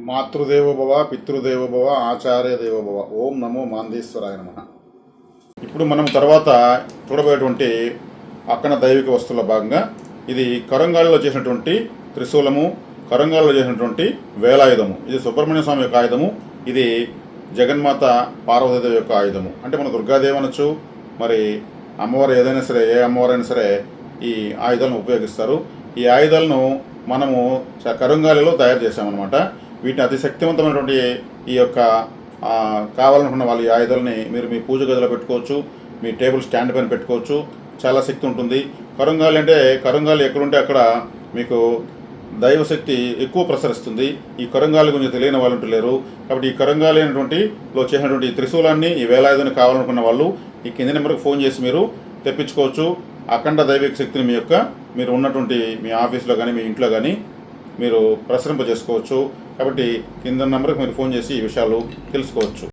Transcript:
మాతృదేవోభవ పితృదేవోభవ ఆచార్య దేవోభవ ఓం నమో మాందేశ్వరాయ నమ. ఇప్పుడు మనం తర్వాత చూడబోయేటువంటి అక్కన దైవిక వస్తువుల భాగంగా ఇది కరంగాళ్ళలో చేసినటువంటి త్రిశూలము కరంగాళ్ళలో చేసినటువంటి వేలాయుధము. ఇది సుబ్రహ్మణ్య స్వామి యొక్క ఆయుధము ఇది జగన్మాత పార్వతీదేవి యొక్క ఆయుధము. అంటే మన దుర్గాదేవి అనొచ్చు మరి అమ్మవారు ఏదైనా సరే ఏ అమ్మవారైనా సరే ఈ ఆయుధాలను ఉపయోగిస్తారు. ఈ ఆయుధాలను మనము చ- కరంగాలిలో తయారు చేసామన్నమాట వీటిని అతి శక్తివంతమైనటువంటి ఈ యొక్క కావాలనుకున్న వాళ్ళ ఈ ఆయుధాలని మీరు మీ పూజ గదిలో పెట్టుకోవచ్చు మీ టేబుల్ స్టాండ్ పైన పెట్టుకోవచ్చు. చాలా శక్తి ఉంటుంది. కరంగాలి అంటే కరంగాలి ఎక్కడుంటే అక్కడ మీకు దైవశక్తి ఎక్కువ ప్రసరిస్తుంది. ఈ కరంగాలి గురించి తెలియని వాళ్ళు లేరు. కాబట్టి ఈ కరంగాలి అనేటువంటి లో చేసినటువంటి ఈ త్రిశూలాన్ని ఈ వేలాయుధాన్ని కావాలనుకున్న వాళ్ళు ఈ కింది నెంబర్కి ఫోన్ చేసి మీరు తెప్పించుకోవచ్చు. అఖండ దైవిక శక్తిని మీ యొక్క మీరు ఉన్నటువంటి మీ ఆఫీస్లో కానీ మీ ఇంట్లో కానీ మీరు ప్రసరింపజేసుకోవచ్చు. కాబట్టి కింద నెంబర్కి మీరు ఫోన్ చేసి ఈ విషయాలు తెలుసుకోవచ్చు.